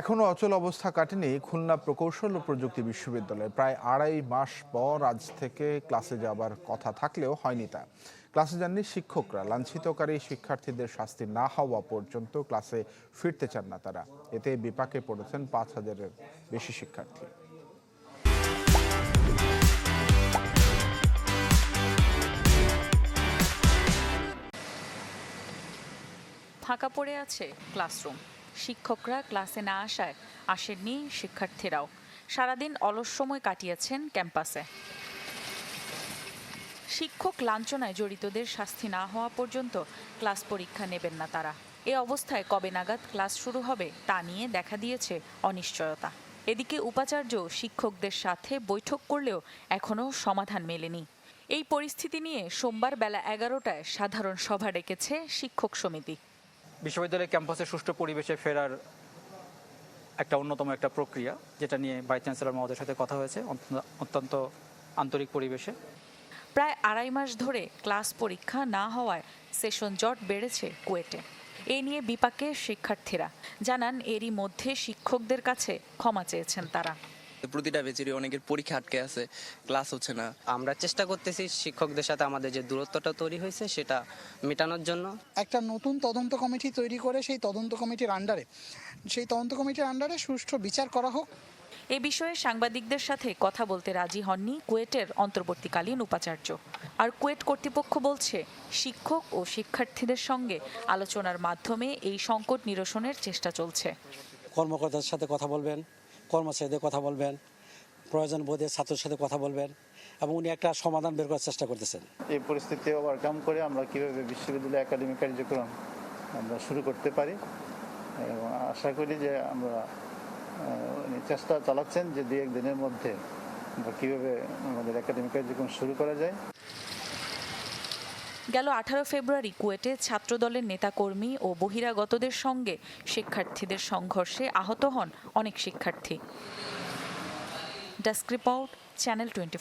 এখনও অচল অবস্থা কাটেনি খুলনা প্রকৌশল ও প্রযুক্তি বিশ্ববিদ্যালয়ে। প্রায় আড়াই মাস পর আজ থেকে ক্লাসে যাবার কথা থাকলেও হয়নি তা। ক্লাসে যাননি শিক্ষকরা। লাঞ্ছিতকারী শিক্ষার্থীদের শাস্তি না হওয়া পর্যন্ত ক্লাসে ফিরতে চান না তারা। এতে বিপাকে পড়েছেন পাঁচ হাজারের বেশি শিক্ষার্থী। ফাঁকা পড়ে আছে ক্লাসরুম। শিক্ষকরা ক্লাসে না আসায় আসেননি শিক্ষার্থীরাও। সারাদিন অলস সময় কাটিয়েছেন ক্যাম্পাসে। শিক্ষক লাঞ্ছনায় জড়িতদের শাস্তি না হওয়া পর্যন্ত ক্লাস পরীক্ষা নেবেন না তারা। এ অবস্থায় কবে নাগাদ ক্লাস শুরু হবে তা নিয়ে দেখা দিয়েছে অনিশ্চয়তা। এদিকে উপাচার্য শিক্ষকদের সাথে বৈঠক করলেও এখনও সমাধান মেলেনি। এই পরিস্থিতি নিয়ে সোমবার বেলা এগারোটায় সাধারণ সভা ডেকেছে শিক্ষক সমিতি। বিশ্ববিদ্যালয় ক্যাম্পাসে সুষ্ঠু পরিবেশে ফেরার একটা অন্যতম একটা প্রক্রিয়া, যেটা নিয়ে ভাইস চ্যান্সেলর মহোদয়ের সাথে কথা হয়েছে, অত্যন্ত- আন্তরিক পরিবেশে। প্রায় আড়াই মাস ধরে ক্লাস পরীক্ষা না হওয়ায় সেশন জট বেড়েছে কুয়েটে। এ নিয়ে বিপাকে শিক্ষার্থীরা জানান, এরই মধ্যে শিক্ষকদের কাছে ক্ষমা চেয়েছেন তারা। প্রতিটা বেচেরই অনেকের পরীক্ষা আটকে আছে ক্লাস হচ্ছে না। আমরা চেষ্টা করতেছি শিক্ষকদের সাথে আমাদের যে দূরত্বটা তৈরি হয়েছে সেটা মেটানোর জন্য। একটা নতুন তদন্ত কমিটি তৈরি করে সেই তদন্ত কমিটির আন্ডারে সেই তদন্ত কমিটির আন্ডারে সুষ্ঠু বিচার করা হোক। এ বিষয়ে সাংবাদিকদের সাথে কথা বলতে রাজি হননি কুয়েটের অন্তর্বর্তীকালীন উপাচার্য। আর কুয়েট কর্তৃপক্ষ বলছে শিক্ষক ও শিক্ষার্থীদের সঙ্গে আলোচনার মাধ্যমে এই সংকট নিরসনের চেষ্টা চলছে। কর্মকর্তার সাথে কথা বলবেন। কর্মচারীদের কথা বলবেন, প্রয়োজন বোধে ছাত্রের সাথে কথা বলবেন এবং উনি একটা সমাধান বের করার চেষ্টা করতেছেন। এই পরিস্থিতি ওভারকাম করে আমরা কীভাবে বিশ্ববিদ্যালয় একাডেমিক কার্যক্রম আমরা শুরু করতে পারি এবং আশা করি যে আমরা উনি চেষ্টা চালাচ্ছেন যে দু একদিনের মধ্যে কীভাবে আমাদের একাডেমিক কার্যক্রম শুরু করা যায়। গেল আঠারো ফেব্রুয়ারি কুয়েটে ছাত্রদলের নেতাকর্মী ও বহিরাগতদের সঙ্গে শিক্ষার্থীদের সংঘর্ষে আহত হন অনেক শিক্ষার্থী। Desk report, channel twenty